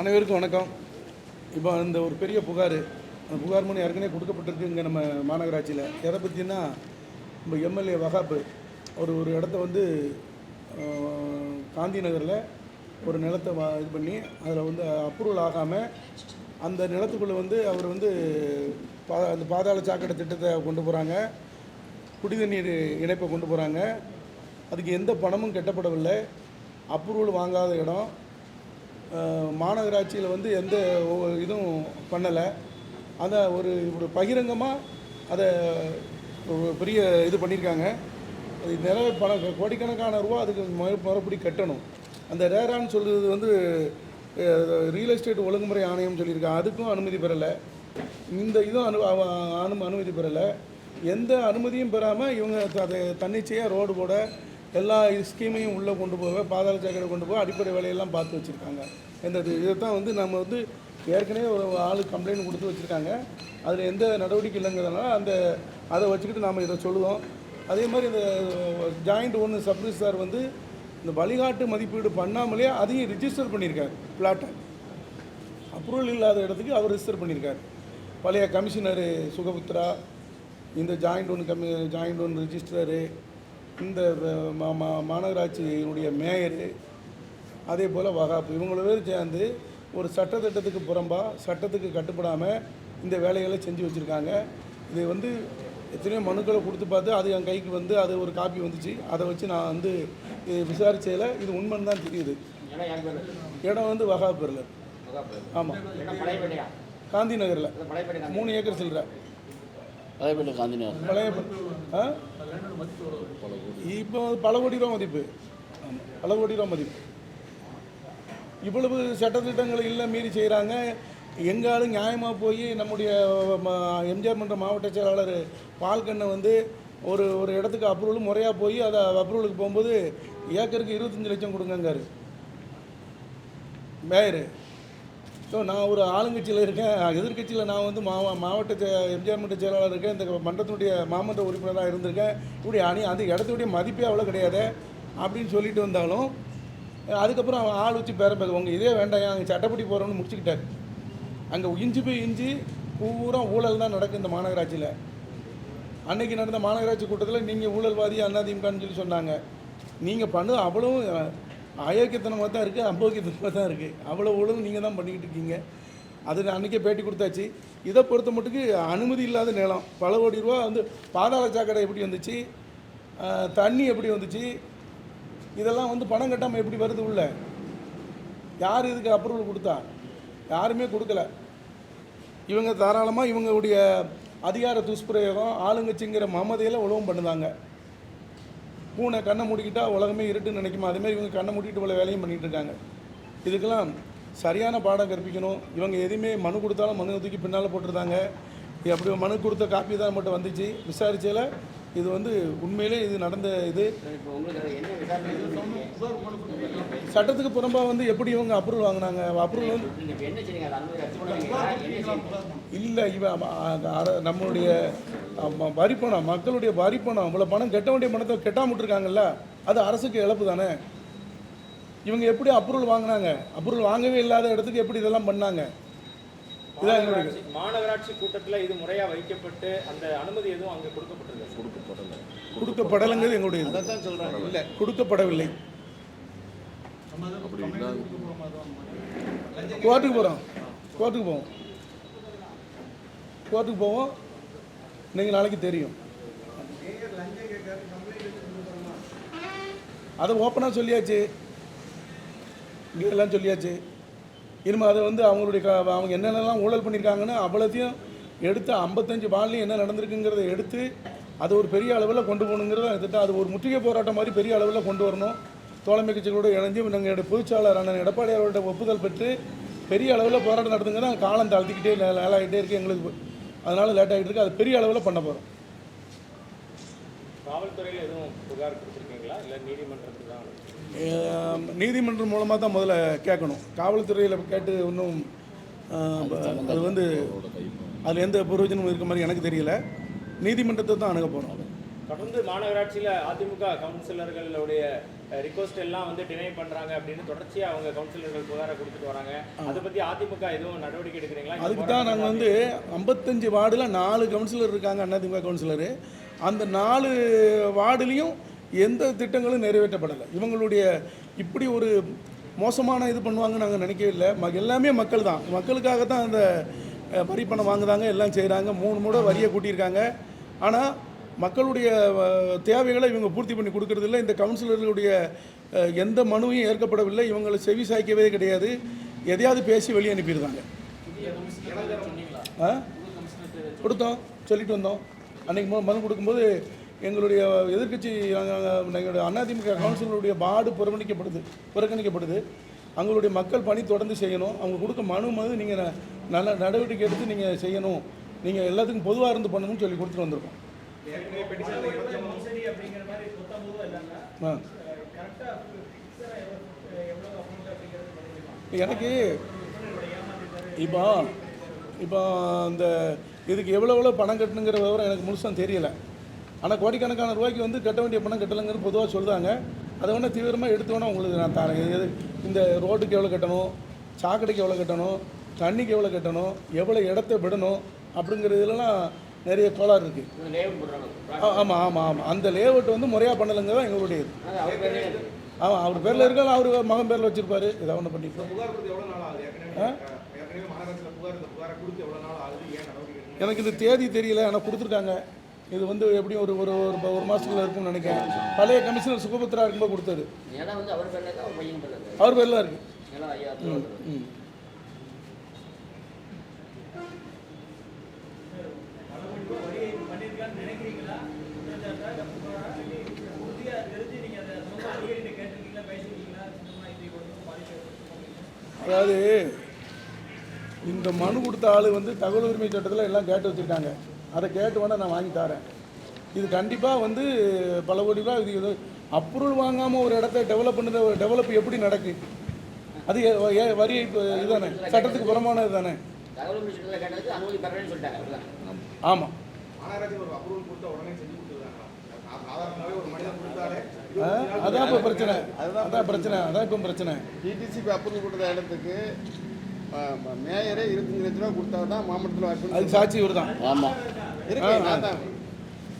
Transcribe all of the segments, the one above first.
அனைவருக்கும் வணக்கம். இப்போ இந்த ஒரு பெரிய புகார் அந்த புகார் மனு ஏற்கனவே கொடுக்கப்பட்டிருக்கு இங்கே நம்ம மாநகராட்சியில். எதை பற்றினா நம்ம எம்எல்ஏ வகாப்பு ஒரு ஒரு இடத்த வந்து காந்தி நகரில் ஒரு நிலத்தை வா இது பண்ணி அதில் வந்து அப்ரூவல் ஆகாமல் அந்த நிலத்துக்குள்ளே வந்து அவர் வந்து பா அந்த பாதாள சாக்கடை திட்டத்தை கொண்டு போகிறாங்க குடிநீர் இணைப்பை கொண்டு போகிறாங்க அதுக்கு எந்த பணமும் கட்டப்படவில்லை. அப்ரூவல் வாங்காத இடம். மாநகராட்சியில் வந்து எந்த இதுவும் பண்ணலை. அதை ஒரு ஒரு பகிரங்கமாக அதை பெரிய இது பண்ணியிருக்காங்க அது நிறைய பணம் கோடிக்கணக்கான ரூபா அதுக்கு மறுபடி கட்டணும். அந்த ரேரான்னு சொல்கிறது வந்து ரியல் எஸ்டேட் ஒழுங்குமுறை ஆணையம் சொல்லியிருக்காங்க. அதுக்கும் அனுமதி பெறலை. இந்த இதுவும் அனு அவ- அனு அனுமதி பெறலை. எந்த அனுமதியும் பெறாமல் இவங்க அதை தன்னிச்சையாக ரோடு போட எல்லா ஸ்கீமையும் உள்ளே கொண்டு போக பாதாள சாக்கடை கொண்டு போக அடிப்படை வேலையெல்லாம் பார்த்து வச்சுருக்காங்க. எந்த இதை தான் வந்து நம்ம வந்து ஏற்கனவே ஒரு ஆளு கம்ப்ளைண்ட் கொடுத்து வச்சுருக்காங்க. அதில் எந்த நடவடிக்கை இல்லைங்கிறதுனால அந்த அதை வச்சுக்கிட்டு நாம் இதை சொல்லுவோம். அதே மாதிரி இந்த ஜாயிண்ட் ஒன்று சப்ரிஜிஸ்டார் சார் வந்து இந்த வழிகாட்டு மதிப்பீடு பண்ணாமலே அதையும் ரிஜிஸ்டர் பண்ணியிருக்காரு பிளாட்டை அப்ரூவல் இல்லாத இடத்துக்கு அவர் ரிஜிஸ்டர் பண்ணியிருக்காரு. பழைய கமிஷனரு சுகபுத்ரா இந்த ஜாயிண்ட் ஒன்று கமி ஜாயிண்ட் ஒன் ரிஜிஸ்டரு இந்த அஹ், மா மா- மாநகராட்சியினுடைய மேயரு அதே போல் வகாப்பு இவங்கள பேர் சேர்ந்து ஒரு சட்டத்திட்டத்துக்கு புறம்பா சட்டத்துக்கு கட்டுப்படாமல் இந்த வேலைகளை செஞ்சு வச்சுருக்காங்க. இது வந்து எத்தனையோ மனுக்களை கொடுத்து பார்த்து அது என் கைக்கு வந்து அது ஒரு காப்பி வந்துச்சு. அதை வச்சு நான் வந்து இது விசாரிச்சதில் இது உண்மைன்னு தான் தெரியுது. இடம் வந்து வகாப்பூரில் ஆமாம் காந்தி நகரில். மூணு ஏக்கர் சில்லற. பழையப்பேட்டை காந்தி நகர். பழைய ஆ? இப்போ பல கோடி ரூபா மதிப்பு. பல கோடி ரூபா மதிப்பு. இவ்வளவு சட்டத்திட்டங்கள் இல்லை மீறி செய்கிறாங்க எங்காலும் நியாயமாக போய் நம்முடைய எம்ஜிஆர் மன்ற மாவட்ட செயலாளர் பால்கண்ணை வந்து ஒரு ஒரு இடத்துக்கு அப்ரூவல் முறையாக போய் அதை அப்ரூவலுக்கு போகும்போது ஏக்கருக்கு இருபத்தஞ்சி லட்சம் கொடுங்கங்காரு. மேயரு. ஸோ நான் ஒரு ஆளுங்கட்சியில் இருக்கேன். எதிர்க்கட்சியில் நான் வந்து மாவ மாவட்ட செ- எம்ஜிஆர் மன்ற செயலாளர் இருக்கேன். இந்த மன்றத்தினுடைய மாமன்ற உறுப்பினராக இருந்திருக்கேன். இப்படி அணி அந்த இடத்துடைய மதிப்பே அவ்வளோ கிடையாது அப்படின்னு சொல்லிட்டு வந்தாலும் அதுக்கப்புறம் அவன் ஆள் வச்சு பேர பேச உங்கள் இதே வேண்டாம் அங்கே சட்டப்படி போகிறோன்னு முடிச்சுக்கிட்டாரு. அங்கே இஞ்சி போய் இஞ்சி பூரா ஊழல் தான் நடக்கும் இந்த மாநகராட்சியில். அன்னைக்கு நடந்த மாநகராட்சி கூட்டத்தில் நீங்கள் ஊழல்வாதி அதிமுகன்னு சொல்லி சொன்னாங்க. நீங்கள் பண்ண அவ்வளவும் அயோக்கியத்தனமாக தான் இருக்குது அம்போக்கியத்தனமாக தான் இருக்குது அவ்வளோ ஒழுங்கு நீங்கள் தான் பண்ணிக்கிட்டு இருக்கீங்க. அது அன்றைக்கே பேட்டி கொடுத்தாச்சு. இதை பொறுத்த மட்டுக்கு அனுமதி இல்லாத நிலம். பல கோடி ரூபா வந்து பாதாள சாக்கடை எப்படி வந்துச்சு? தண்ணி எப்படி வந்துச்சு? இதெல்லாம் வந்து பணம் கட்டாமல் எப்படி வருது உள்ள? யார் இதுக்கு அப்ரூவல் கொடுத்தா? யாருமே கொடுக்கல. இவங்க தாராளமாக இவங்களுடைய அதிகார துஷ்பிரயோகம் ஆளுங்கட்சிங்கிற மமதையில் உழவும் பண்ணுதாங்க. பூனை கண்ணை மூடிக்கிட்டா உலகமே இருட்டுன்னு நினைக்குமா? அதேமாதிரி இவங்க கண்ணை மூடிட்டு இவ்வளோ வேலையும் பண்ணிகிட்டு இருக்காங்க. இதுக்கெல்லாம் சரியான பாடம் கற்பிக்கணும். இவங்க எதுவுமே மனு கொடுத்தாலும் மனு தூக்கி பின்னால் போட்டிருந்தாங்க. அப்படி மனு கொடுத்த காப்பி தான் மட்டும் வந்துச்சு. விசாரிச்சதில் இது வந்து உண்மையிலே இது நடந்த இது? சட்டத்துக்கு புறம்பாக வந்து எப்படி இவங்க அப்ரூவல் வாங்கினாங்க? அப்ரூவல் வந்து இல்லை இவன் நம்மளுடைய அம்ம- வரிப்பணம் மக்களுடைய வரிப்பணம் இவ்வளோ பணம் கட்ட வேண்டிய பணத்தை கெட்டாம விட்டுருக்காங்கல்ல அது அரசுக்கு இழப்பு தானே? இவங்க எப்படி அப்ரூவல் வாங்கினாங்க? அப்ரூவல் வாங்கவே இல்லாத இடத்துக்கு எப்படி இதெல்லாம் பண்ணாங்க? இதான் எங்களுடைய மாநகராட்சி மாநகராட்சி கூட்டத்தில் இது முறையா வைக்கப்பட்டு அந்த அனுமதி எதுவும் அங்கே கொடுக்கப்பட்டிருக்கு கொடுக்கப்படலை. கொடுக்கப்படலைங்கிறது எங்களுடைய சொல்கிறாங்க இல்லை கொடுக்கப்படவில்லை. கோர்ட்டுக்கு போகிறோம் கோர்ட்டுக்கு போவோம். கோர்ட்டுக்கு போவோம். நீங்கள் நாளைக்கு தெரியும். அதை ஓப்பனாக சொல்லியாச்சு. இங்கே எல்லாம் சொல்லியாச்சு. இனிமேல் அதை வந்து அவங்களுடைய க அவங்க என்னென்னலாம் ஊழல் பண்ணியிருக்காங்கன்னு அவ்வளோத்தையும் எடுத்து ஐம்பத்தஞ்சு பால்லையும் என்ன நடந்திருக்குங்கிறத எடுத்து அது ஒரு பெரிய அளவில் கொண்டு போகணுங்கிறத எடுத்துட்டு அது ஒரு முற்றுகை போராட்டம் மாதிரி பெரிய அளவில் கொண்டு வரணும். தோழமை கட்சிகளோடு இணைஞ்சு எங்களுடைய பொதுச்சாளர் அண்ணன் எடப்பாடி அவரோட ஒப்புதல் பெற்று பெரிய அளவில் போராட்டம் நடத்துங்க காலம் தாழ்த்திக்கிட்டே ஆகிட்டே இருக்குது எங்களுக்கு. அதனால் லேட் ஆகிட்டு இருக்கு அது பெரிய அளவில் பண்ண போகிறோம் காவல்துறையில் எதுவும் புகார் கொடுத்துருக்கீங்களா? இல்லை நீதிமன்றத்துக்கு தான் அஹ் நீதிமன்றம் மூலமாக தான் முதல்ல கேட்கணும். காவல்துறையில் கேட்டு இன்னும் அது வந்து அதில் எந்த பிரயோஜனமும் இருக்க மாதிரி எனக்கு தெரியல. நீதிமன்றத்தை தான் அணுக போகிறோம் தொடர்ந்து மாநகராட்சியில் அதிமுக கவுன்சிலர்களுடைய ரிக்வஸ்ட் எல்லாம் வந்து டினை பண்றாங்க அப்படின்னு தொடர்ச்சியா அவங்க கவுன்சிலர்கள் புகாரை கொடுத்துட்டு வராங்க. அதை பத்தி அதிமுக எதுவும் நடவடிக்கை எடுக்கிறீங்களா? அதுக்கு தான் நாங்கள் வந்து ஐம்பத்தஞ்சு வார்டில் நாலு கவுன்சிலர் இருக்காங்க அதிமுக கவுன்சிலரு. அந்த நாலு வார்டுலேயும் எந்த திட்டங்களும் நிறைவேற்றப்படலை. இவங்களுடைய இப்படி ஒரு மோசமான இது பண்ணுவாங்கன்னு நாங்கள் நினைக்கவே இல்லை. ம எல்லாமே மக்கள் தான். மக்களுக்காக தான் அந்த வரி பணம் வாங்குறாங்க எல்லாம் செய்கிறாங்க மூணு முறை வரியை கூட்டியிருக்காங்க. ஆனால் மக்களுடைய தேவைகளை இவங்க பூர்த்தி பண்ணி கொடுக்கறதில்ல. இந்த கவுன்சிலர்களுடைய எந்த மனுவையும் ஏற்கப்படவில்லை. இவங்களை செவி சாய்க்கவே கிடையாது. எதையாவது பேசி வெளியே அனுப்பியிருந்தாங்க ஆ? கொடுத்தோம். சொல்லிட்டு வந்தோம். அன்றைக்கி மனு மனு கொடுக்கும்போது எங்களுடைய எதிர்க்கட்சி எங்களுடைய அதிமுக கவுன்சிலருடைய பாடு புறக்கணிக்கப்படுது புறக்கணிக்கப்படுது. அவங்களுடைய மக்கள் பணி தொடர்ந்து செய்யணும். அவங்க கொடுக்க மனு மனு நீங்கள் நல்ல நடவடிக்கை எடுத்து நீங்கள் செய்யணும். நீங்கள் எல்லாத்துக்கும் பொதுவாக இருந்து பண்ணணும்னு சொல்லி கொடுத்துட்டு வந்திருக்கோம். எனக்கு இப்போ இப்போ இந்த இதுக்கு எவ்வளோ எவ்வளோ பணம் கட்டணுங்கிற விவரம் எனக்கு முழுசாக தெரியல. ஆனால் கோடிக்கணக்கான ரூபாய்க்கு வந்து கட்ட வேண்டிய பணம் கட்டலைங்கிறது பொதுவாக சொல்கிறாங்க அதை வேணால் தீவிரமாக எடுத்து வேணால் உங்களுக்கு நான் தரேன். எது இந்த ரோட்டுக்கு எவ்வளோ கட்டணும் சாக்கடைக்கு எவ்வளோ கட்டணும் தண்ணிக்கு எவ்வளோ கட்டணும் எவ்வளோ இடத்த விடணும் அப்படிங்கிறதுலாம் நிறைய கோளாறு இருக்குது ஆமாம் ஆமாம் ஆமாம் அந்த லேஅவுட் வந்து முறையாக பண்ணலைங்க தான் எங்களுடைய இது. ஆமாம் அவர் பேரில் இருக்காலும் அவர் மகன் பேரில் வச்சுருப்பாரு. ஏதாவது ஒன்று எடுக்கல? எனக்கு இந்த தேதி தெரியல. ஆனால் கொடுத்துருக்காங்க. இது வந்து எப்படியும் ஒரு ஒரு ஒரு ஒரு மாதத்துக்குள்ள இருக்கும்னு நினைக்கிறேன். பழைய கமிஷனர் சுகபத்ரா இருக்கும்போது கொடுத்தாரு. அவர் பேர்ல இருக்கா. அவர் பையன் பேர்ல இருக்கா அவர் பேர்லாம் இருக்கு நிலம் ஐயா திருவாரூர். ம் அதாவது இந்த மனு கொடுத்த ஆள் வந்து தகவல் உரிமை சட்டத்தில் எல்லாம் கேட்டு வச்சுருக்காங்க. அதை கேட்டு வேணால் நான் வாங்கி தரேன். இது கண்டிப்பாக வந்து பல கோடி ரூபா இது இது அப்ரூவல் வாங்காமல் ஒரு இடத்த டெவலப் பண்ணுற ஒரு டெவலப் எப்படி நடக்கு? அது வரி இப்போ இதுதானே? சட்டத்துக்கு புறமானது தானே. ஆமாம் மாநகராட்சி ஒரு அப்ரூவல் கொடுத்தா உடனே செஞ்சு கொடுத்துருக்காங்களா? சாதாரணமாகவே ஒரு மனிதன் கொடுத்தாலே அதான் இப்போ பிரச்சனை. அதான் பிரச்சனை. அதான் இப்போ பிரச்சனை. டிடிசிபி அப்ரூவல் கொடுத்த இடத்துக்கு மேயரே இருபத்தஞ்சு லட்ச ரூபா கொடுத்தா தான் மாவட்டத்தில் வாய்ப்பு அதுக்கு சாட்சி இவர் தான் ஆமாம் இருக்கு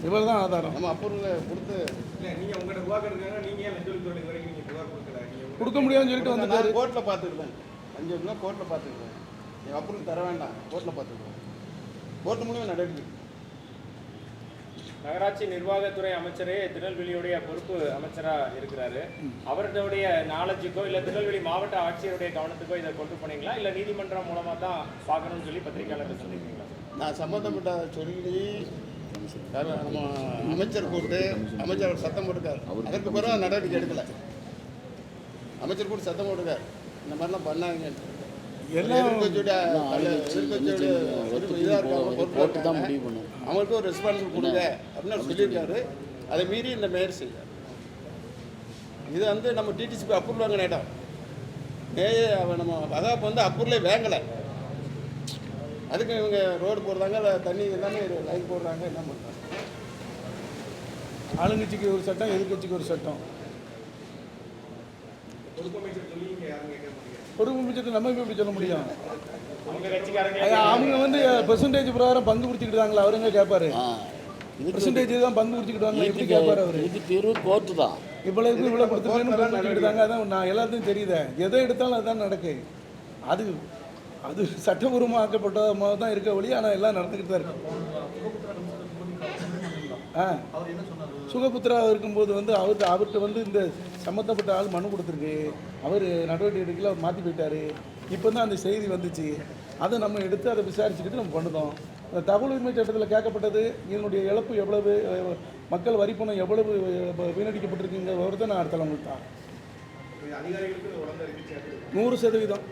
இவர் தான். ஆதாரம். நம்ம அப்ரூவல் கொடுத்து இல்லை நீங்கள் உங்கள்கிட்ட புகார் எடுக்காங்க நீங்கள் ஒழிப்புத்துறை இது வரைக்கும் நீங்கள் புகார் கொடுக்கல கொடுக்க முடியாதுன்னு சொல்லிட்டு வந்துட்டாரு. கோர்ட்டில் பார்த்துருக்கேன் அஞ்சு வருஷம் கோர்ட்டில் பார்த்துருக்கேன் நீங்கள் அப்ரூவல் தர வேண்டாம். கோர்ட்டில் பார்த்துருக்கோம் கோர்ட்டு மூலியமாக நடவடிக்கை நகராட்சி நிர்வாகத்துறை அமைச்சரே திருநெல்வேலியுடைய பொறுப்பு அமைச்சராக இருக்கிறாரு. அவருடைய நாலேஜுக்கோ இல்லை திருநெல்வேலி மாவட்ட ஆட்சியருடைய கவனத்துக்கோ இதை கொண்டு போனீங்களா? இல்லை நீதிமன்றம் மூலமாக தான் பார்க்கணும்னு சொல்லி பத்திரிகையாளர்கள் சொல்லியிருக்கீங்களா நான் சம்மந்தப்பட்ட சொல்லி நம்ம அமைச்சர் கூப்பிட்டு அமைச்சர் சத்தம் போட்டுக்கார் அதற்கு பிறகு நடவடிக்கை எடுக்கல. அமைச்சர் கூட்டு சத்தம் போட்டுக்கார் இந்த மாதிரிலாம் பண்ணாங்க பொறுப்பு தான் முடிவு பண்ணும் அவங்களுக்கு ஒரு ரெஸ்பான்சிபிள் கொடுங்க. அப்படின்னு அவர் சொல்லியிருக்காரு. அதை மீறி இந்த மேயர் செய்தார் இது வந்து நம்ம டிடிசிபி அப்ரூவல் வாங்கின இடம். மேயர் அவன் நம்ம வகாப் வந்து அப்ரூவலே வாங்கலை. அதுக்கு இவங்க ரோடு போடுறாங்க இல்லை தண்ணி எல்லாமே லைன் போடுறாங்க என்ன பண்ணுறாங்க ஆளுங்கட்சிக்கு ஒரு சட்டம் எதிர்க்கட்சிக்கு ஒரு சட்டம். பொறுப்பு அமைச்சர் சொல்லி இங்கே யாரும் கேட்க மாட்டேங்கிறாங்க பொறுப்பு முடிச்சுட்டு நம்ம எப்படி சொல்ல முடியும்? அவங்க வந்து பெர்சன்டேஜ் பிரகாரம் பங்கு பிடிச்சிக்கிட்டாங்களா? அவருங்க கேட்பாரு பெர்சன்டேஜ் தான் பங்கு பிடிச்சிக்கிட்டாங்க எப்படி கேட்பாரு அவரு? இதுக்கு தீர்வு கோர்ட்டு தான். இவ்வளவு இவ்வளவு கொடுத்துருக்கேன்னு பிடிச்சிக்கிட்டாங்க அதான் நான் எல்லாத்தையும் தெரியுதே. எதை எடுத்தாலும் அதுதான் நடக்கு. அது அது சட்டபூர்வமாக ஆக்கப்பட்ட மாதிரி தான் இருக்க வழி ஆனால் எல்லாம் நடந்துக்கிட்டு தான் இருக்கு. ஆ. சுகபுத்திராக இருக்கும்போது வந்து அவர் அவர்கிட்ட வந்து இந்த சம்மந்தப்பட்ட ஆள் மனு கொடுத்துருக்கு. அவர் நடவடிக்கை எடுக்கல அவர் மாற்றி போயிட்டார். இப்போ தான் அந்த செய்தி வந்துச்சு. அதை நம்ம எடுத்து அதை விசாரிச்சுக்கிட்டு நம்ம பண்ணுதோம் அந்த தகவல் உரிமை சட்டத்தில் கேட்கப்பட்டது இதனுடைய இழப்பு எவ்வளவு மக்கள் வரிப்பணம் எவ்வளவு வீணடிக்கப்பட்டிருக்குங்க வீணடிக்கப்பட்டிருக்குங்கிற விவரத்தை நான் அடுத்த உங்களுக்கு தான் நூறு சதவீதம்.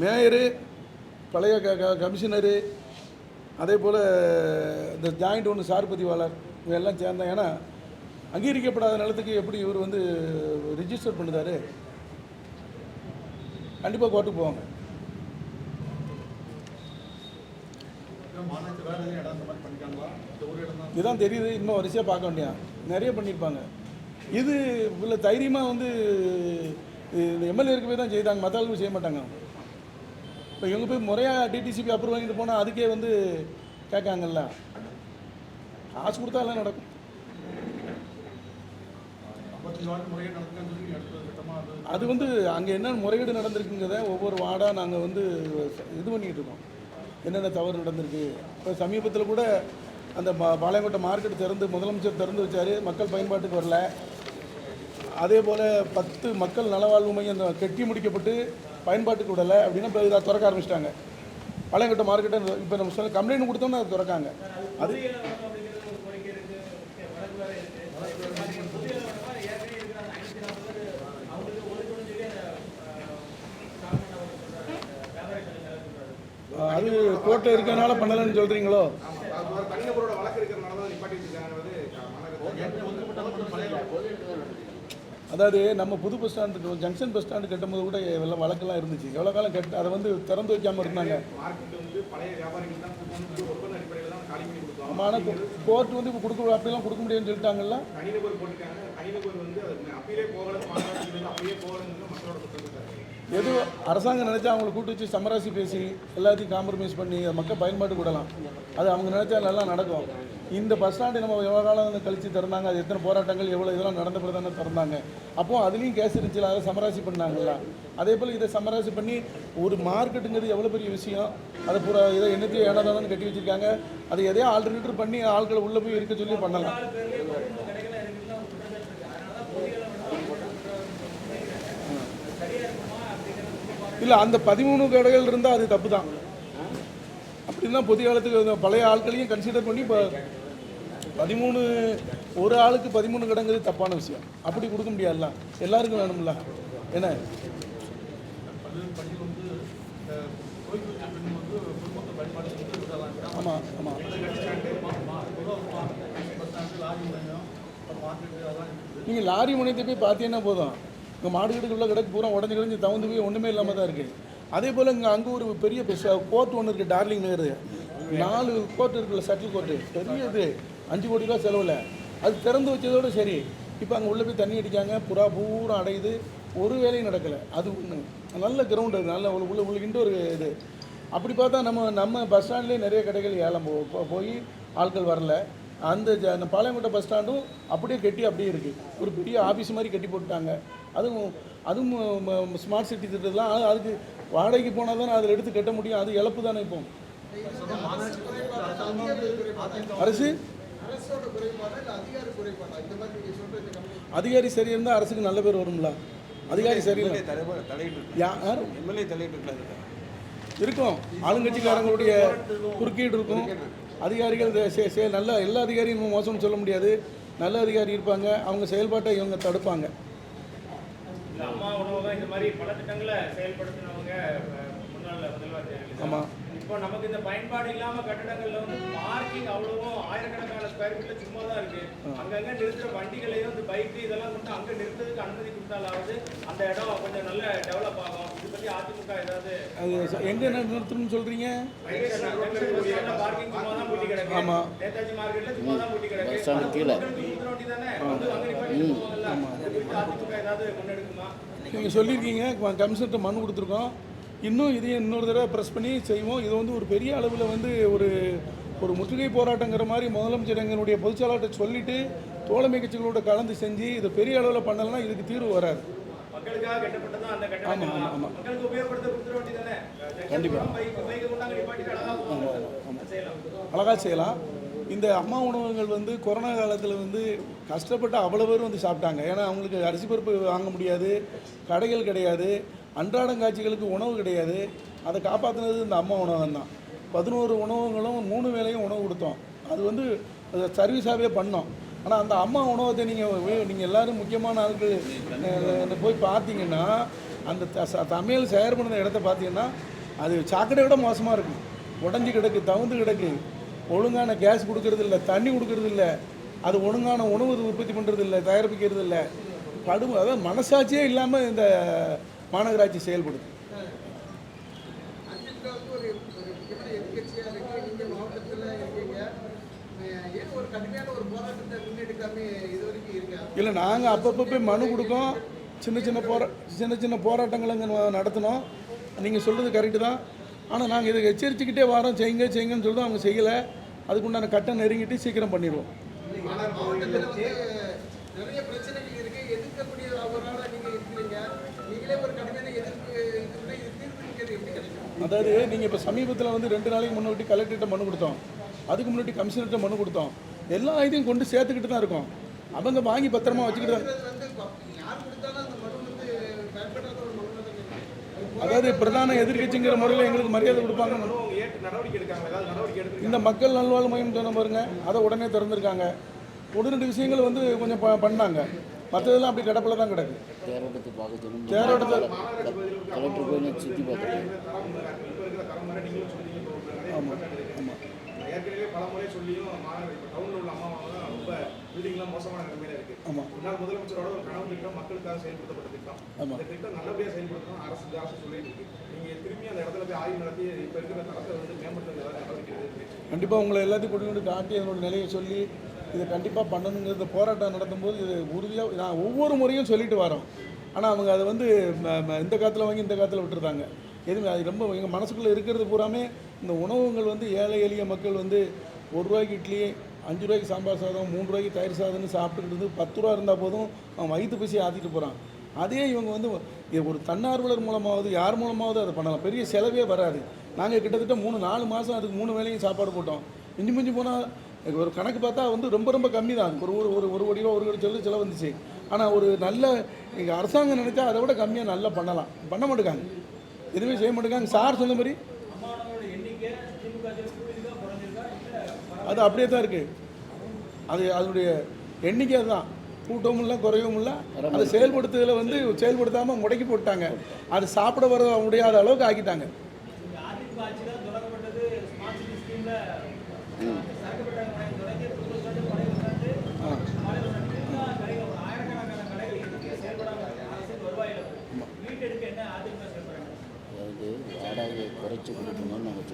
மேயரு பழைய க- கமிஷனரு அதே போல் இந்த ஜாயிண்ட் ஒன்று சார் பதிவாளர் இவங்க எல்லாம் ஏன்னா அங்கீகரிக்கப்படாத நிலத்துக்கு எப்படி இவர் வந்து ரிஜிஸ்டர் பண்ணுதாரு? கண்டிப்பாக கோர்ட்டுக்கு போவாங்க. இதுதான் தெரியுது இன்னும் வரிசையாக பார்க்க வேண்டியா நிறைய பண்ணியிருப்பாங்க. இது இவ்வளோ தைரியமாக வந்து எம்எல்ஏ இருக்கவே போய் தான் செய்தாங்க மற்ற செய்ய மாட்டாங்க. இப்போ இவங்க போய் முறையாக டிடிசிபி அப்ரூவ் வாங்கிட்டு போனால் அதுக்கே வந்து கேட்காங்கல்ல? காசு கொடுத்தா எல்லாம் நடக்கும். அது வந்து அங்கே என்ன முறைகேடு நடந்திருக்குங்கிறத ஒவ்வொரு வார்டாக நாங்கள் வந்து இது பண்ணிக்கிட்டு இருக்கோம். என்னென்ன தவறு நடந்திருக்கு? இப்போ சமீபத்தில் கூட அந்த பா- பாளையங்கோட்டை மார்க்கெட் திறந்து முதலமைச்சர் திறந்து வச்சார் மக்கள் பயன்பாட்டுக்கு வரல. அதே போல் பத்து மக்கள் நலவாழ்வு மையம் கெட்டி முடிக்கப்பட்டு பயன்பாட்டுக்கு விடலை அப்படின்னா இப்போ இதை திறக்க ஆரம்பிச்சிட்டாங்க. பாளையங்கோட்டை மார்க்கெட்டை இப்போ நம்ம சொல்ல கம்ப்ளைண்ட் கொடுத்தோம்னா அதை திறக்காங்க. அது அது கோர்ட்டில் இருக்கறனால பண்ணலைன்னு சொல்கிறீங்களோ தனிநபரோட வழக்கு இருக்கிறனால தான் நிப்பாட்டி வச்சிருக்காங்கிறது அதாவது நம்ம புது bus stand junction bus stand கட்டும்போது கூட எல்லாம் வழக்கெல்லாம் இருந்துச்சு. எவ்வளோ காலம் கட்டு அதை வந்து திறந்து வைக்காமல் இருந்தாங்க. ஆனால் கோர்ட் வந்து இப்போ கொடுக்க அப்படிலாம் கொடுக்க முடியும்னு சொல்லிட்டாங்கல்ல? எது அரசாங்கம் நினைச்சா அவங்களை கூட்டு வச்சு சமராசி பேசி எல்லாத்தையும் காம்ப்ரமைஸ் பண்ணி மக்கள் பயன்பாட்டு கூடலாம் அது அவங்க நினைச்சா நல்லா நடக்கும். இந்த பஸ் ஸ்டாண்டு நம்ம எவ்வளோ காலம் கழித்து திறந்தாங்க அது எத்தனை போராட்டங்கள் எவ்வளோ இதெல்லாம் நடந்த பிறகு தானே திறந்தாங்க. அப்போ அதுலேயும் கேஸ் இருந்துச்சுல அதை சமராசி பண்ணாங்கல்ல. அதே போல் இதை சமராசி பண்ணி ஒரு மார்க்கெட்டுங்கிறது எவ்வளோ பெரிய விஷயம். அதை பூரா இதை என்னத்தையும் ஏனாதானு கட்டி வச்சிருக்காங்க. அதை எதையோ ஆல்டர்னேட்டர் பண்ணி ஆட்களை உள்ளே போய் இருக்க சொல்லி பண்ணலாம். இல்லை அந்த பதிமூணு கடைகள் இருந்தால் அது தப்பு தான் அப்படின்னா புதிய காலத்துக்கு பழைய ஆட்களையும் கன்சிடர் பண்ணி இப்போ பதிமூணு ஒரு ஆளுக்கு பதிமூணு கடைங்கிறது தப்பான விஷயம். அப்படி கொடுக்க முடியாதுல்ல. எல்லாருக்கும் வேணும்ல. என்ன? ஆமாம் ஆமாம் நீங்கள் லாரி முனையத்தை போய் பார்த்தீங்கன்னா போதும். இங்கே மாடுகட்டுக்குள்ள கிடக்கு பூரா உடஞ்சி கிடஞ்சி தகுந்து போய் ஒன்றுமே இல்லாமல் தான் இருக்குது அதே போல் இங்கே அங்கே ஒரு பெரிய கோர்ட் ஒன்று இருக்குது டார்லிங் நகர் நாலு கோர்ட் இருக்குல்ல சட்டில் கோர்ட்டு பெரிய இது. அஞ்சு கோடி ரூபா செலவில். அது திறந்து வச்சதோடு சரி. இப்போ அங்கே உள்ளே போய் தண்ணி அடிக்காங்க புறா பூரா அடையுது. ஒரு வேலையும் நடக்கலை. அது ஒன்று நல்ல கிரவுண்டு அது. நல்ல உள்ள உள்ள ஒரு இது. அப்படி பார்த்தா நம்ம நம்ம பஸ் ஸ்டாண்ட்லேயே நிறைய கடைகள் ஏலம் போ- போய் ஆட்கள் வரல. அந்த ஜ- அந்த பாளையங்கோட்டை பஸ் ஸ்டாண்டும் அப்படியே கட்டி அப்படியே இருக்குது ஒரு பெரிய ஆஃபீஸ் மாதிரி கட்டி போட்டுட்டாங்க. அதுவும் அதுவும் ஸ்மார்ட் சிட்டி திட்டத்தெலாம் அது- அதுக்கு வாடகைக்கு போனால் தானே அதில் எடுத்து கட்ட முடியும்? அது இழப்பு தானே இப்போ? அரசு? அதிகாரி சரி இருந்தால் அரசுக்கு நல்ல பேர் வரும்ல? அதிகாரி சரியில்லை. யார்? எம்எல்ஏ தலையிட்டு இருக்கும். ஆளுங்கட்சிக்காரங்களுடைய குறுக்கீடு இருக்கும். அதிகாரிகள் நல்ல எல்லா அதிகாரியும் மோசம்னு சொல்ல முடியாது. நல்ல அதிகாரி இருப்பாங்க. அவங்க செயல்பாட்டை இவங்க தடுப்பாங்க இந்த அம்மா உணவகம் இந்த மாதிரி பல திட்டங்களை செயல்படுத்தினவங்க முன்னாள் முதல்வர் ஆமாம் இப்போ நமக்கு இந்த பயன்பாடு இல்லாம கட்டடங்கள்ல வந்து பார்க்கிங் அவ்வளவும் ஆயிரக்கணக்கான ஸ்கொயர் ஃபீட்ல சும்மா தான் இருக்கு. அங்கங்க நிறுத்துற வண்டிகளையும் இந்த பைக் இதெல்லாம் கொண்டு அங்க நிறுத்துறதுக்கு அனுமதி கொடுத்தாலாவது அந்த இடம் கொஞ்சம் நல்ல டெவலப் ஆகும். இது பத்தி அதிமுக ஏதாவது எங்கே நிறுத்தணும்னு சொல்கிறீங்க பார்க்கிங் சும்மா தான் பூட்டி கிடக்கு. ஆமா. நேதாஜி மார்க்கெட்ல சும்மா தான் பூட்டி கிடக்கு. கீழே. வந்து அங்க அதிமுக ஏதாவது முன்னெடுக்குமா? நீங்கள் சொல்லியிருக்கீங்க கமிஷன்ட்ட மனு கொடுத்துருக்கோம். இன்னும் இதையும் இன்னொரு தடவை ப்ரெஸ் பண்ணி செய்வோம். இது வந்து ஒரு பெரிய அளவில் வந்து ஒரு ஒரு முற்றுகை போராட்டங்கிற மாதிரி முதலமைச்சர் எங்களுடைய பொதுச்செயலாளர்கிட்ட சொல்லிட்டு தோழமை கட்சிகளோட கலந்து செஞ்சு இது பெரிய அளவில் பண்ணலைன்னா இதுக்கு தீர்வு வராது. மக்களுக்காக கட்டப்பட்டதான் அந்த ஆமா, கட்டடம் ஆமா, ஆமா. மக்களுக்கு உபயோகப்படுத்த கொடுத்துட வேண்டியதானே கண்டிப்பா. பைக் பைக்கை கொண்டாங்க நிப்பாட்டிட்டு அழகா போவாங்க செய்யலாம். அழகாக செய்யலாம். இந்த அம்மா உணவகங்கள் வந்து கொரோனா காலத்தில் வந்து கஷ்டப்பட்டு அவ்வளோ பேர் வந்து சாப்பிட்டாங்க. ஏன்னா அவங்களுக்கு அரிசி பருப்பு வாங்க முடியாது கடைகள் கிடையாது அன்றாடம் காட்சிகளுக்கு உணவு கிடையாது. அதை காப்பாற்றினது இந்த அம்மா உணவகம் தான். பதினோரு உணவகங்களும் மூணு வேளையும் உணவு கொடுத்தோம். அது வந்து சர்வீஸாகவே பண்ணோம். ஆனால் அந்த அம்மா உணவகத்தை நீங்கள் நீங்கள் எல்லாரும் முக்கியமான ஆட்கள் போய் பார்த்தீங்கன்னா அந்த த- ச- சமையல் தயார் இடத்த பார்த்தீங்கன்னா அது சாக்கடை விட மோசமாக இருக்கும். உடஞ்சி கிடக்கு தகுந்து கிடக்கு. ஒழுங்கான கேஸ் கொடுக்கறது இல்லை தண்ணி கொடுக்கறது இல்லை அது ஒழுங்கான உணவு உற்பத்தி பண்ணுறது இல்லை தயாரிப்பிக்கிறது இல்லை கடும் அதாவது மனசாட்சியே இல்லாமல் இந்த மாநகராட்சி செயல்படுது. இல்லை நாங்கள் அப்பப்போ போய் மனு கொடுக்கோம். சின்ன சின்ன போரா சின்ன சின்ன போராட்டங்கள் அங்கே நடத்தினோம் நீங்கள் சொல்கிறது கரெக்டு தான். ஆனால் நாங்கள் இதை எச்சரிச்சுக்கிட்டே வரோம் செய்யுங்க செய்யுங்கன்னு சொல்லிட்டு அவங்க செய்யலை. அதுக்குண்டான கட்டம் நெருங்கிட்டு சீக்கிரம் பண்ணிடுவோம். அதாவது நீங்கள் இப்போ சமீபத்தில் வந்து ரெண்டு நாளைக்கு முன்னாடி கலெக்டர்கிட்ட மனு கொடுத்தோம். அதுக்கு முன்னாடி கமிஷனர்கிட்ட மனு கொடுத்தோம். எல்லா இதையும் கொண்டு சேர்த்துக்கிட்டு தான் இருக்கோம். அவங்க வாங்கி பத்திரமா வச்சுக்கிட்டு தான் இது வந்து ப- யார் கொடுத்தாலும் அந்த மனு வந்து பயன்படாத ஒரு மனு தான் அதாவது பிரதான எதிர்க்கட்சிங்கிற முறையில் எங்களுக்கு மரியாதை கொடுப்பாங்க. இந்த மக்கள் நல்வாழ்வு மையம் சொன்ன பாருங்க அதை உடனே திறந்திருக்காங்க. ஒரு ரெண்டு விஷயங்கள் வந்து கொஞ்சம் ப- பண்ணாங்க. மற்றதெல்லாம் அப்படி கிடப்பில் தான் கிடக்கு. தேரோட்டத்தை பார்க்க சொன்னோம் தேரோட்டத்தை கலெக்டர் போய் நான் சுற்றி பார்த்துட்டேன் தரம் இப்போ இருக்கிற தரம் வரை நீங்களும் சொன்னீங்க இப்போ நிறைய ஆமாம் பிரச்சனை இருக்கு. ஆமாம் ஏற்கனவே பல முறை சொல்லியும் மாநகர இப்போ டவுனில் உள்ள அம்மா தான் ரொம்ப பில்டிங்லாம் மோசமான நிலைமையில இருக்கு ஆமாம் முன்னாள் முதலமைச்சரோட ஒரு கனவு திட்டம் மக்களுக்காக செயல்படுத்தப்பட்ட திட்டம் ஆமா. இந்த திட்டம் நல்லபடியாக செயல்படுத்தணும் அரசு இந்த அரசு சொல்லிட்டு இருக்கு. நீங்க திரும்பி அந்த இடத்துல போய் ஆய்வு நடத்தி இப்போ இருக்கிற தரத்தை வந்து மேம்படுத்த ஏதாவது நடவடிக்கை எடுத்து கண்டிப்பாக உங்களை எல்லாத்தையும் கொண்டு வந்து காட்டி அதனோட நிலையை சொல்லி இதை கண்டிப்பாக பண்ணணுங்கிறது போராட்டம் நடத்தும்போது இது உறுதியாக நான் ஒவ்வொரு முறையும் சொல்லிட்டு வரோம். ஆனால் அவங்க அதை வந்து இந்த காலத்தில் வாங்கி இந்த காலத்தில் விட்டுருந்தாங்க. எதுவுமே அது ரொம்ப எங்கள் மனசுக்குள்ளே இருக்கிறது பூராமே இந்த உணவுகள் வந்து ஏழை எளிய மக்கள் வந்து ஒரு ரூபாய்க்கு இட்லி அஞ்சு ரூபாய்க்கு சாம்பார் சாதம் மூணு ரூபாய்க்கு தயிர் சாதம்னு சாப்பிட்டுக்கிட்டு இருந்து பத்து ரூபா இருந்தால் போதும் அவன் வயிற்று பசி ஆற்றிட்டு போகிறான் அதே இவங்க வந்து ஒரு தன்னார்வலர் மூலமாவது யார் மூலமாவது அதை பண்ணலாம். பெரிய செலவே வராது. நாங்கள் கிட்டத்தட்ட மூணு நாலு மாதம் அதுக்கு மூணு வேலையும் சாப்பாடு போட்டோம். மிஞ்சி மிஞ்சி போனால் ஒரு கணக்கு பார்த்தா வந்து ரொம்ப ரொம்ப கம்மி தான். ஒரு ஒரு ஒரு ஒரு கோடி ரூபா ஒரு கோடி சொல்லி செலவு வந்துச்சு ஆனால் ஒரு நல்ல எங்கள் அரசாங்கம் நினச்சா அதை விட கம்மியாக நல்லா பண்ணலாம். பண்ண மாட்டேங்காங்க. எதுவுமே செய்ய மாட்டேங்காங்க. சார் சொன்ன மாதிரி அது அப்படியே தான் இருக்குது அது அதனுடைய எண்ணிக்கை அதுதான். கூட்டவும் இல்லை குறையவும் இல்லை அதை செயல்படுத்துதல வந்து செயல்படுத்தாமல் முடக்கி போட்டாங்க அது சாப்பிட வர முடியாத அளவுக்கு ஆக்கிட்டாங்க.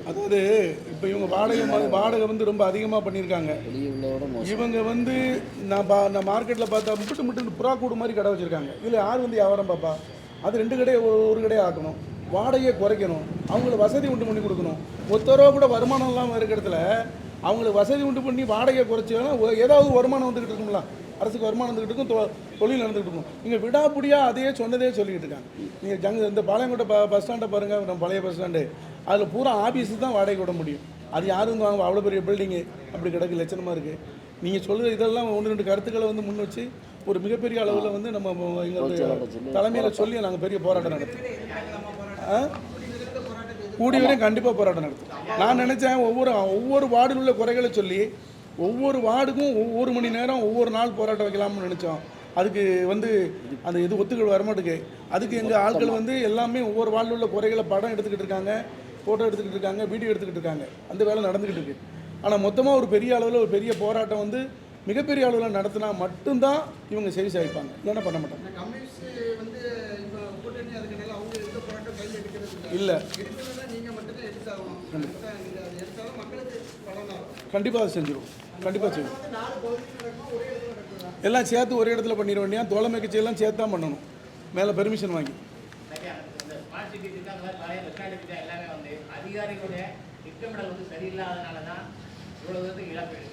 அதாவது இப்போ இவங்க வாடகை வாடகை வந்து ரொம்ப அதிகமாக பண்ணியிருக்காங்க. இவங்க வந்து நான் பா நான் மார்க்கெட்டில் பார்த்தா முட்டு முட்டு புறா கூடு மாதிரி கடை வச்சுருக்காங்க. இதில் யார் வந்து வியாபாரம் பாப்பா? அது ரெண்டு கடையை ஒரு ஒரு கடையை ஆக்கணும். வாடகையை குறைக்கணும். அவங்களுக்கு வசதி உண்டு பண்ணி கொடுக்கணும். ஒத்த ரூபா கூட வருமானம் இல்லாமல் இருக்கிற இடத்துல அவங்களுக்கு வசதி உண்டு பண்ணி வாடகையை குறைச்சோன்னா ஏதாவது வருமானம் வந்துக்கிட்டு இருக்கும்ல. அரசுக்கு வருமானம் வந்துக்கிட்டு இருக்கும் தொ- தொழில் நடந்துகிட்டு இருக்கும். நீங்கள் விடாப்பிடியாக அதையே சொன்னதே சொல்லிக்கிட்டு இருக்காங்க. நீங்கள் ஜங்க இந்த பாளையங்கோட்டை ப பஸ் ஸ்டாண்டை பாருங்கள் நம்ம பழைய பஸ் ஸ்டாண்டு. அதில் பூரா ஆஃபீஸு தான் வாடகை விட முடியும். அது யாரும் வந்து வாங்க அவ்வளோ பெரிய பில்டிங்கு அப்படி கிடக்கு லட்சணமாக இருக்குது நீங்கள் சொல்கிற இதெல்லாம் ஒன்று ரெண்டு கருத்துக்களை வந்து முன் வச்சு ஒரு மிகப்பெரிய அளவில் வந்து நம்ம எங்களுடைய தலைமையில் சொல்லி நாங்கள் பெரிய போராட்டம் நடத்துவோம் ஆ? கூடிய வரையும் கண்டிப்பாக போராட்டம் நடத்தும். நான் நினச்சேன் ஒவ்வொரு ஒவ்வொரு வார்டில் உள்ள குறைகளை சொல்லி ஒவ்வொரு வார்டுக்கும் ஒவ்வொரு மணி நேரம் ஒவ்வொரு நாள் போராட்டம் வைக்கலாம்னு நினச்சோம். அதுக்கு வந்து அந்த இது ஒத்துக்கள் வரமாட்டுக்கு. அதுக்கு எங்கள் ஆட்கள் வந்து எல்லாமே ஒவ்வொரு வார்டில் உள்ள குறைகளை படம் எடுத்துக்கிட்டு இருக்காங்க. ஃபோட்டோ எடுத்துக்கிட்டு இருக்காங்க வீடியோ எடுத்துக்கிட்டு இருக்காங்க. அந்த வேலை நடந்துக்கிட்டு இருக்கு. ஆனால் மொத்தமாக ஒரு பெரிய அளவில் ஒரு பெரிய போராட்டம் வந்து மிகப்பெரிய அளவில் நடத்தினா மட்டும்தான் இவங்க சரி சாய்ப்பாங்க. இல்லைன்னா பண்ண மாட்டாங்க? இல்லை. கண்டிப்பாக அதை செஞ்சிருவோம் கண்டிப்பாக செய்வோம் எல்லாம் சேர்த்து ஒரே இடத்துல பண்ணிட வேண்டியா தோழமை கட்சியெல்லாம் சேர்த்து தான் பண்ணணும். மேலே பெர்மிஷன் வாங்கி. அதிகாரிகளுடைய திட்டமிடல் வந்து சரியில்லாதனால தான் இவ்வளவு தூரத்துக்கு இழப்பீடு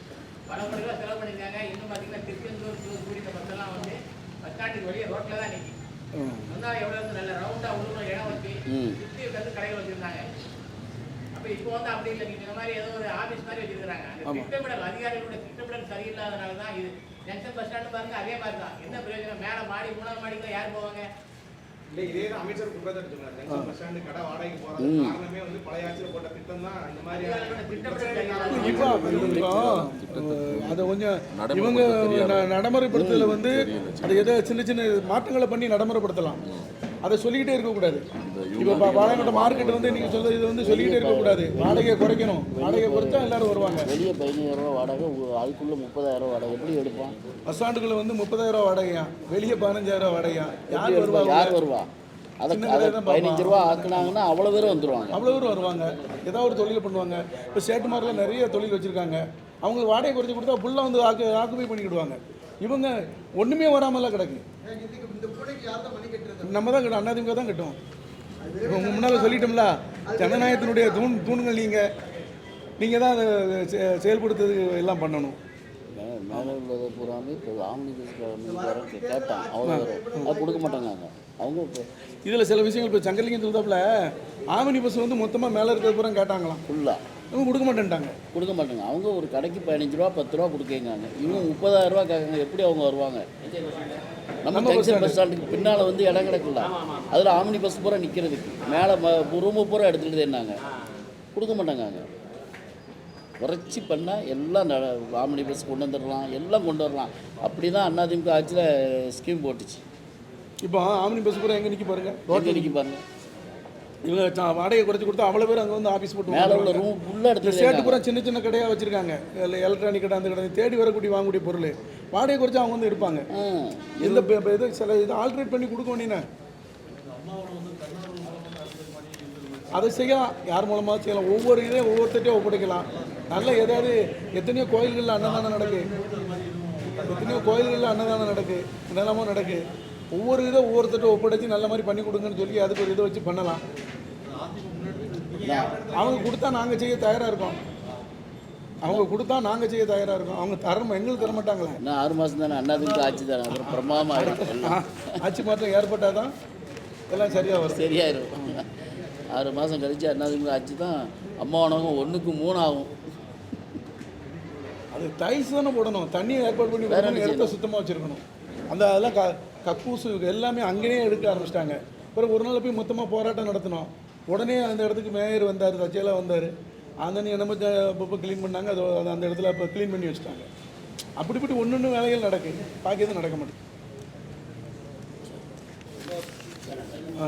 பல ரூபா செலவு பண்ணியிருக்காங்க. இன்னும் பார்த்தீங்கன்னா திருச்செந்தூர் டூர் கூடிய பஸ் எல்லாம் வந்து பஸ் ஸ்டாண்டுக்கு வெளியே ரோட்டில் தான் நிற்கி ம். முன்னாடி எவ்வளோ வந்து நல்ல ரவுண்டாக உள்ள இடம் வச்சு. சுற்றி வந்து கடைகள் வச்சிருந்தாங்க. அப்போ இப்போ வந்து அப்படி இல்லை. இந்த மாதிரி ஏதோ ஒரு ஆஃபீஸ் மாதிரி அந்த ஆமா. திட்டமிடல் அதிகாரிகளுடைய திட்டமிடல் சரியில்லாதனால தான் இது. ஜங்ஷன் பஸ் ஸ்டாண்டு பாருங்க அதே மாதிரி தான். என்ன பிரயோஜனம்? மேலே மாடி மூணாவது மாடிக்குள்ள யார் போவாங்க? அதை கொஞ்சம் இவங்க நடைமுறைப்படுத்துதல வந்து அது எதோ சின்ன சின்ன மாற்றங்களை பண்ணி நடைமுறைப்படுத்தலாம். அதை சொல்லிக்கிட்டே இருக்கக்கூடாது. இப்போ பாளையங்கோட்டை மார்க்கெட் வந்து நீங்கள் சொல்றது இது வந்து சொல்லிக்கிட்டே இருக்கக்கூடாது. வாடகையை குறைக்கணும். வாடகையை குறைச்சா எல்லாரும் வருவாங்க. வெளியே பதினஞ்சாயிரம் ரூபா வாடகை அதுக்குள்ளே முப்பதாயிரம் ரூபா வாடகை. எப்படி எடுப்பான்? பஸ் ஸ்டாண்டுக்குள்ள வந்து முப்பதாயிரம் வாடகையா? வெளியே பதினஞ்சாயிரம் ரூபா வாடகையா? யார்? வருவாங்க யார் வருவா? அதை பதினஞ்சு ரூபா ஆக்குனாங்கன்னா அவ்வளோ பேரும் வந்துருவாங்க. அவ்வளோ பேர் வருவாங்க. ஏதாவது ஒரு தொழில் பண்ணுவாங்க. இப்போ சேட்டுமாரில் நிறைய தொழில் வச்சுருக்காங்க. அவங்களுக்கு வாடகை குறைச்சி கொடுத்தா ஃபுல்லாக வந்து ஆக்கு ஆக்குபை பண்ணிக்கிடுவாங்க. இவங்க ஒன்றுமே வராமலாம் கிடக்கு. நம்ம தான் கட்டும் அண்ணாதிமுக தான் கட்டும். இப்போ உங்க முன்னால் சொல்லிட்டோம்ல ஜனநாயகத்தினுடைய தூண் தூண்கள் நீங்கள் நீங்கள் தான் அதை செ- செயல்படுத்துறதுக்கு எல்லாம் பண்ணணும். மேலே உள்ளதை பூராமே இப்போ ஆம்னி கேட்டான் அது கொடுக்க மாட்டாங்க அவங்க இப்போ இதில் சில விஷயங்கள் இப்போ சங்கரலிங்கம் சொல்லுதாப்புல ஆமினி பஸ் வந்து மொத்தமாக மேலே இருக்கிறது பூரா கேட்டாங்களாம். ஃபுல்லாக இவங்க கொடுக்க மாட்டேன்ட்டாங்க. கொடுக்க மாட்டாங்க. அவங்க ஒரு கடைக்கு பதினஞ்சு ரூபா பத்து ரூபா கொடுக்கங்க இவங்க முப்பதாயிரம் ரூபா கேட்காங்க. எப்படி அவங்க வருவாங்க? நம்ம ஜங்ஷன் பஸ் ஸ்டாண்டுக்கு பின்னால் வந்து இடம் கிடக்குல்ல அதில் ஆம்னி பஸ் பூரா நிற்கிறதுக்கு மேலே ரூமு பூரா எடுத்துக்கிட்டு என்னாங்க கொடுக்க மாட்டாங்க அங்கே. வறட்சி பண்ணால் எல்லாம் ஆம்னி பஸ் கொண்டு வந்துடலாம் எல்லாம் கொண்டு வரலாம். அப்படி தான் அதிமுக ஆட்சியில் ஸ்கீம் போட்டுச்சு. இப்போ ஆமினி பஸ் பூரா எங்கே நிற்க பாருங்க? ரோட்டில் நிற்கி பாருங்க. இவங்க வாடகை குறைச்சி கொடுத்தா அவ்வளோ பேர் அங்கே வந்து ஆஃபீஸ் போட்டு மேலே உள்ள. ரூம் ஃபுல்லாக சேட்டு எடுத்துக்கிட்டு பூரா சின்ன சின்ன கடையாக வச்சுருக்காங்க. எலக்ட்ரானிக் கடை அந்த கடை தேடி வரக்கூடிய வாங்கக்கூடிய பொருள். வாடகை குறைச்சி அவங்க வந்து எடுப்பாங்க. ப- இது சில இது ஆல்ட்ரேட் பண்ணி கொடுக்க வேண்டியன அதை செய்யலாம் யார் மூலமாக செய்யலாம்? ஒவ்வொரு இதையும் ஒவ்வொருத்தட்டையும் ஒப்படைக்கலாம். நல்ல ஏதாவது எத்தனையோ கோயில்களில் அன்னதானம் நடக்கு. எத்தனையோ கோயில்களில் அன்னதானம் நடக்கு. என்னெல்லாமோ நடக்கு. ஒவ்வொரு இதை ஒவ்வொருத்தட்டும் ஒப்படைச்சு நல்ல மாதிரி பண்ணி கொடுங்கன்னு சொல்லி அதுக்கு ஒரு இதை வச்சு பண்ணலாம். அவங்க கொடுத்தா நாங்கள் செய்ய தயாராக இருக்கோம். அவங்க கொடுத்தா நாங்கள் செய்ய தயாராக இருக்கோம். அவங்க தர எங்களுக்கு தர மாட்டாங்களே. இன்னும் ஆறு மாதம் தானே? அதிமுக ஆட்சி தானே? அப்புறம் ஆ- ஆட்சி மாற்றம் ஏற்பட்டால் தான் எல்லாம் சரியாக வரும். சரியாயிரும். ஆறு மாதம் கழிச்சு அதிமுக ஆட்சி தான் அம்மா உணவகம் ஒன்றுக்கு மூணு ஆகும். அது டைல்ஸ் தானே போடணும். தண்ணியை ஏற்பாடு பண்ணி வேற இடத்த சுத்தமாக வச்சுருக்கணும். அந்த அதெல்லாம் க கக்கூசு எல்லாமே அங்கேயே எடுக்க ஆரம்பிச்சிட்டாங்க. அப்புறம் ஒரு நாள் போய் மொத்தமாக போராட்டம் நடத்தினோம். உடனே அந்த இடத்துக்கு மேயர் வந்தார் தச்சையெல்லாம் வந்தார். அந்த நீ என்னமோ அப்பப்போ க்ளீன் பண்ணாங்க. அது அந்த இடத்துல அப்போ க்ளீன் பண்ணி வச்சுட்டாங்க. அப்படிப்பட்ட ஒன்று ஒன்று வேலைகள் நடக்கு. பாக்கி எதுவும் நடக்க மாட்டேங்குது. ஆ